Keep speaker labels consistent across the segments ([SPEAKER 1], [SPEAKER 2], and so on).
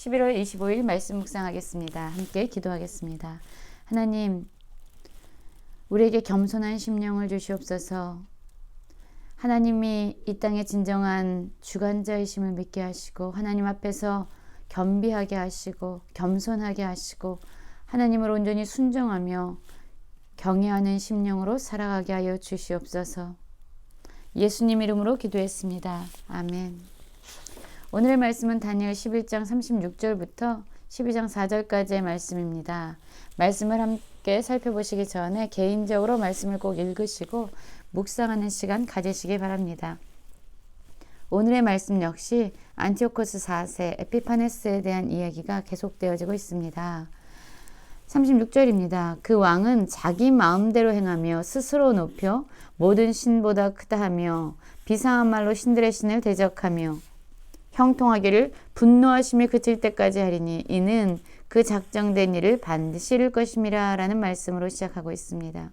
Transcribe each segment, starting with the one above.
[SPEAKER 1] 11월 25일 말씀 묵상하겠습니다. 함께 기도하겠습니다. 하나님, 우리에게 겸손한 심령을 주시옵소서. 하나님이 이 땅의 진정한 주관자이심을 믿게 하시고 하나님 앞에서 겸비하게 하시고 겸손하게 하시고 하나님을 온전히 순종하며 경외하는 심령으로 살아가게 하여 주시옵소서. 예수님 이름으로 기도했습니다. 아멘. 오늘의 말씀은 다니엘 11장 36절부터 12장 4절까지의 말씀입니다. 말씀을 함께 살펴보시기 전에 개인적으로 말씀을 꼭 읽으시고 묵상하는 시간 가지시기 바랍니다. 오늘의 말씀 역시 안티오코스 4세 에피파네스에 대한 이야기가 계속되어지고 있습니다. 36절입니다. 그 왕은 자기 마음대로 행하며 스스로 높여 모든 신보다 크다 하며 비상한 말로 신들의 신을 대적하며 형통하기를 분노하심이 그칠 때까지 하리니 이는 그 작정된 일을 반드시 이룰 것임이라 라는 말씀으로 시작하고 있습니다.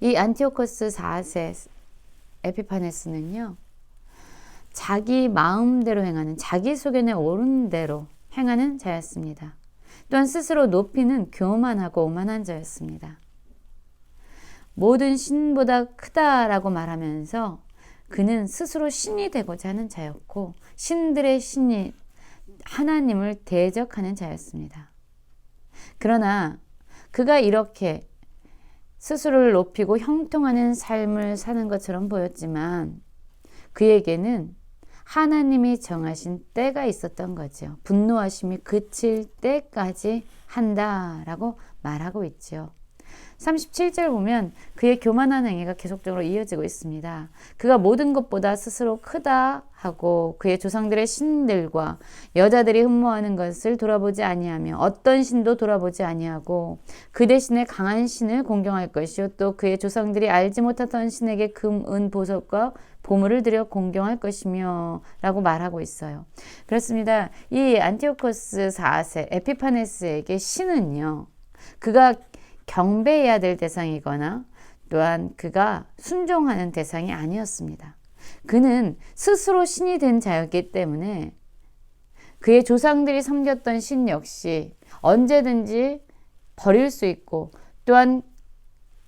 [SPEAKER 1] 이 안티오코스 4세 에피파네스는요. 자기 마음대로 행하는 자기 속에 옳은 대로 행하는 자였습니다. 또한 스스로 높이는 교만하고 오만한 자였습니다. 모든 신보다 크다라고 말하면서 그는 스스로 신이 되고자 하는 자였고 신들의 신이 하나님을 대적하는 자였습니다. 그러나 그가 이렇게 스스로를 높이고 형통하는 삶을 사는 것처럼 보였지만 그에게는 하나님이 정하신 때가 있었던 거죠. 분노하심이 그칠 때까지 한다라고 말하고 있죠. 37절 보면 그의 교만한 행위가 계속적으로 이어지고 있습니다. 그가 모든 것보다 스스로 크다 하고 그의 조상들의 신들과 여자들이 흠모하는 것을 돌아보지 아니하며 어떤 신도 돌아보지 아니하고 그 대신에 강한 신을 공경할 것이요 또 그의 조상들이 알지 못하던 신에게 금, 은, 보석과 보물을 들여 공경할 것이며 라고 말하고 있어요. 그렇습니다. 이 안티오코스 4세 에피파네스에게 신은요. 그가 경배해야 될 대상이거나 또한 그가 순종하는 대상이 아니었습니다. 그는 스스로 신이 된 자였기 때문에 그의 조상들이 섬겼던 신 역시 언제든지 버릴 수 있고 또한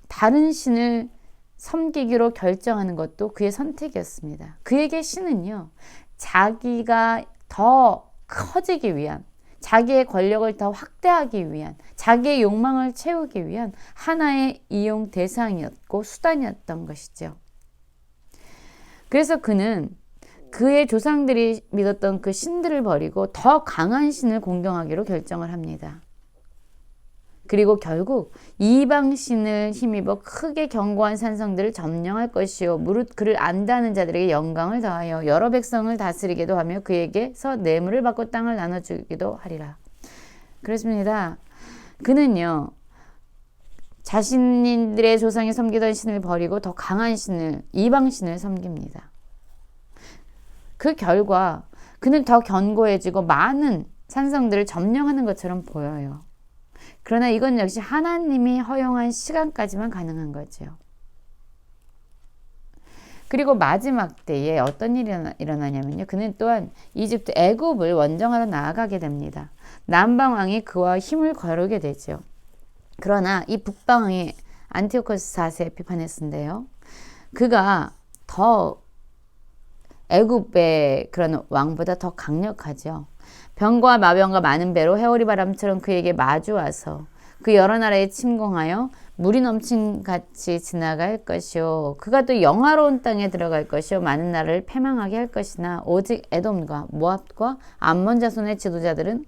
[SPEAKER 1] 다른 신을 섬기기로 결정하는 것도 그의 선택이었습니다. 그에게 신은요, 자기가 더 커지기 위한 자기의 권력을 더 확대하기 위한 자기의 욕망을 채우기 위한 하나의 이용 대상이었고 수단이었던 것이죠. 그래서 그는 그의 조상들이 믿었던 그 신들을 버리고 더 강한 신을 공경하기로 결정을 합니다. 그리고 결국 이방 신을 힘입어 크게 견고한 산성들을 점령할 것이요 무릇 그를 안다는 자들에게 영광을 더하여 여러 백성을 다스리기도 하며 그에게서 뇌물을 받고 땅을 나눠주기도 하리라. 그렇습니다. 그는요 자신들의 조상이 섬기던 신을 버리고 더 강한 신을 이방 신을 섬깁니다. 그 결과 그는 더 견고해지고 많은 산성들을 점령하는 것처럼 보여요. 그러나 이건 역시 하나님이 허용한 시간까지만 가능한 거죠. 그리고 마지막 때에 어떤 일이 일어나냐면요. 그는 또한 이집트 애굽을 원정하러 나아가게 됩니다. 남방왕이 그와 힘을 거르게 되죠. 그러나 이 북방왕이 안티오코스 4세 에피파네스인데요. 그가 더 애굽의 그런 왕보다 더 강력하죠. 병과 마병과 많은 배로 해오리 바람처럼 그에게 마주와서 그 여러 나라에 침공하여 물이 넘친 같이 지나갈 것이요 그가 또 영화로운 땅에 들어갈 것이요 많은 나라를 패망하게 할 것이나 오직 에돔과 모압과 암몬 자손의 지도자들은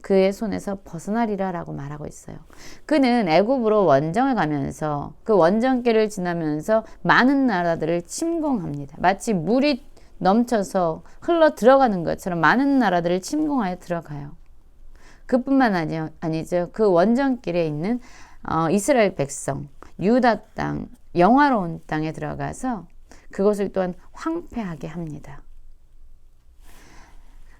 [SPEAKER 1] 그의 손에서 벗어나리라라고 말하고 있어요. 그는 애굽으로 원정을 가면서 그 원정길을 지나면서 많은 나라들을 침공합니다. 마치 물이 넘쳐서 흘러 들어가는 것처럼 많은 나라들을 침공하여 들어가요. 그뿐만 아니, 아니죠. 그 원정길에 있는 어, 이스라엘 백성, 유다 땅, 영화로운 땅에 들어가서 그것을 또한 황폐하게 합니다.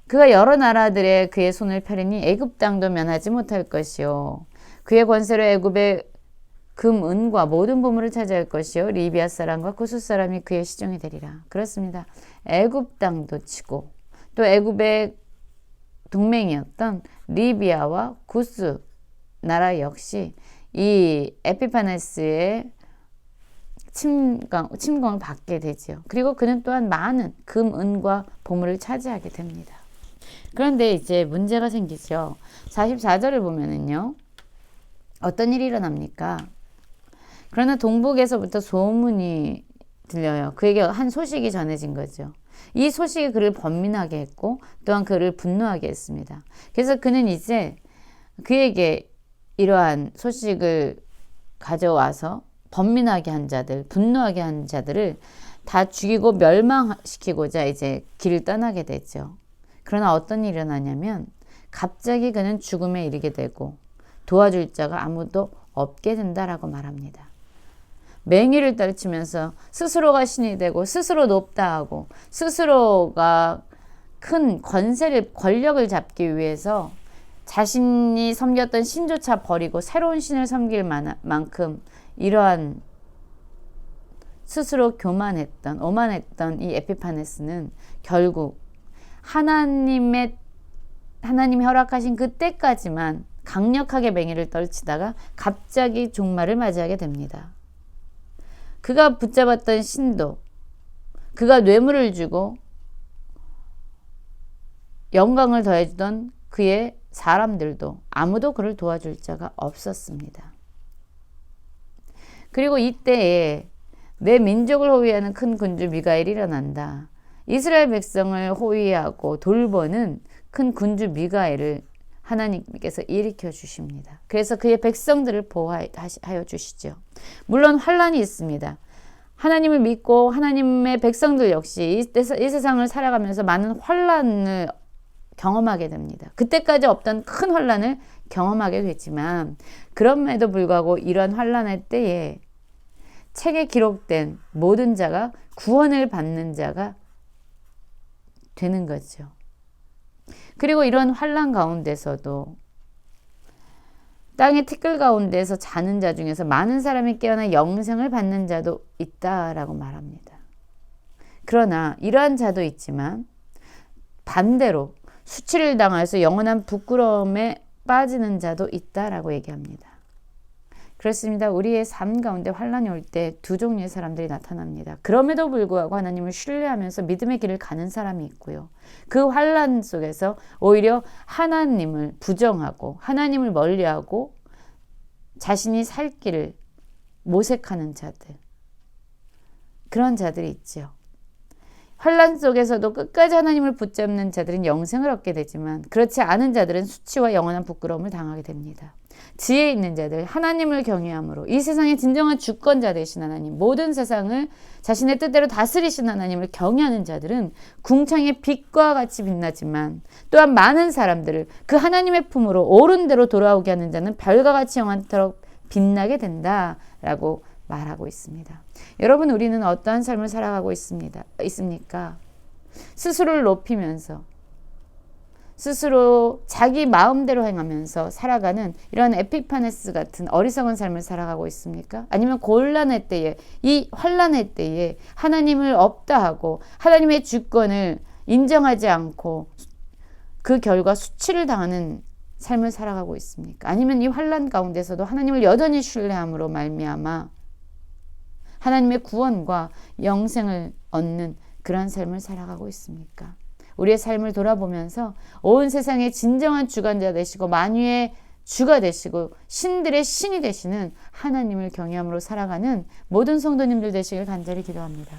[SPEAKER 1] 그가 여러 나라들의 그의 손을 펴리니 애굽 땅도 면하지 못할 것이요 그의 권세로 애굽의 금, 은과 모든 보물을 차지할 것이요 리비아 사람과 구수 사람이 그의 시종이 되리라. 그렇습니다. 애굽 땅도 치고 또 애굽의 동맹이었던 리비아와 구스 나라 역시 이 에피파네스의 침강, 침공을 받게 되지요. 그리고 그는 또한 많은 금, 은과 보물을 차지하게 됩니다. 그런데 이제 문제가 생기죠. 44절을 보면은요. 어떤 일이 일어납니까? 그러나 동북에서부터 소문이 들려요. 그에게 한 소식이 전해진 거죠. 이 소식이 그를 번민하게 했고 또한 그를 분노하게 했습니다. 그래서 그는 이제 그에게 이러한 소식을 가져와서 번민하게 한 자들, 분노하게 한 자들을 다 죽이고 멸망시키고자 이제 길을 떠나게 되죠. 그러나 어떤 일이 일어나냐면 갑자기 그는 죽음에 이르게 되고 도와줄 자가 아무도 없게 된다라고 말합니다. 맹위를 떨치면서 스스로가 신이 되고 스스로 높다 하고 스스로가 큰 권세를 권력을 잡기 위해서 자신이 섬겼던 신조차 버리고 새로운 신을 섬길 만큼 이러한 스스로 교만했던 오만했던 이 에피파네스는 결국 하나님의 하나님이 허락하신 그때까지만 강력하게 맹위를 떨치다가 갑자기 종말을 맞이하게 됩니다. 그가 붙잡았던 신도, 그가 뇌물을 주고 영광을 더해주던 그의 사람들도 아무도 그를 도와줄 자가 없었습니다. 그리고 이때에 내 민족을 호위하는 큰 군주 미가엘이 일어난다. 이스라엘 백성을 호위하고 돌보는 큰 군주 미가엘을 하나님께서 일으켜 주십니다. 그래서 그의 백성들을 보호하여 주시죠. 물론 환란이 있습니다. 하나님을 믿고 하나님의 백성들 역시 이, 세상을 살아가면서 많은 환란을 경험하게 됩니다. 그때까지 없던 큰 환란을 경험하게 되지만 그럼에도 불구하고 이러한 환란의 때에 책에 기록된 모든 자가 구원을 받는 자가 되는 거죠. 그리고 이런 환란 가운데서도 땅의 티끌 가운데서 자는 자 중에서 많은 사람이 깨어나 영생을 받는 자도 있다라고 말합니다. 그러나 이러한 자도 있지만 반대로 수치를 당해서 영원한 부끄러움에 빠지는 자도 있다라고 얘기합니다. 그렇습니다. 우리의 삶 가운데 환란이 올 때 두 종류의 사람들이 나타납니다. 그럼에도 불구하고 하나님을 신뢰하면서 믿음의 길을 가는 사람이 있고요. 그 환란 속에서 오히려 하나님을 부정하고 하나님을 멀리하고 자신이 살 길을 모색하는 자들. 그런 자들이 있죠. 환란 속에서도 끝까지 하나님을 붙잡는 자들은 영생을 얻게 되지만 그렇지 않은 자들은 수치와 영원한 부끄러움을 당하게 됩니다. 지혜 있는 자들, 하나님을 경외함으로 이 세상의 진정한 주권자 되신 하나님, 모든 세상을 자신의 뜻대로 다스리신 하나님을 경외하는 자들은 궁창의 빛과 같이 빛나지만 또한 많은 사람들을 그 하나님의 품으로 옳은 대로 돌아오게 하는 자는 별과 같이 영원토록 빛나게 된다라고 말하고 있습니다. 여러분, 우리는 어떠한 삶을 살아가고 있습니다. 있습니까? 스스로를 높이면서 스스로 자기 마음대로 행하면서 살아가는 이런 에피파네스 같은 어리석은 삶을 살아가고 있습니까? 아니면 곤란의 때에 이 환란의 때에 하나님을 없다 하고 하나님의 주권을 인정하지 않고 그 결과 수치를 당하는 삶을 살아가고 있습니까? 아니면 이 환란 가운데서도 하나님을 여전히 신뢰함으로 말미암아 하나님의 구원과 영생을 얻는 그러한 삶을 살아가고 있습니까? 우리의 삶을 돌아보면서 온 세상의 진정한 주관자 되시고 만유의 주가 되시고 신들의 신이 되시는 하나님을 경외함으로 살아가는 모든 성도님들 되시길 간절히 기도합니다.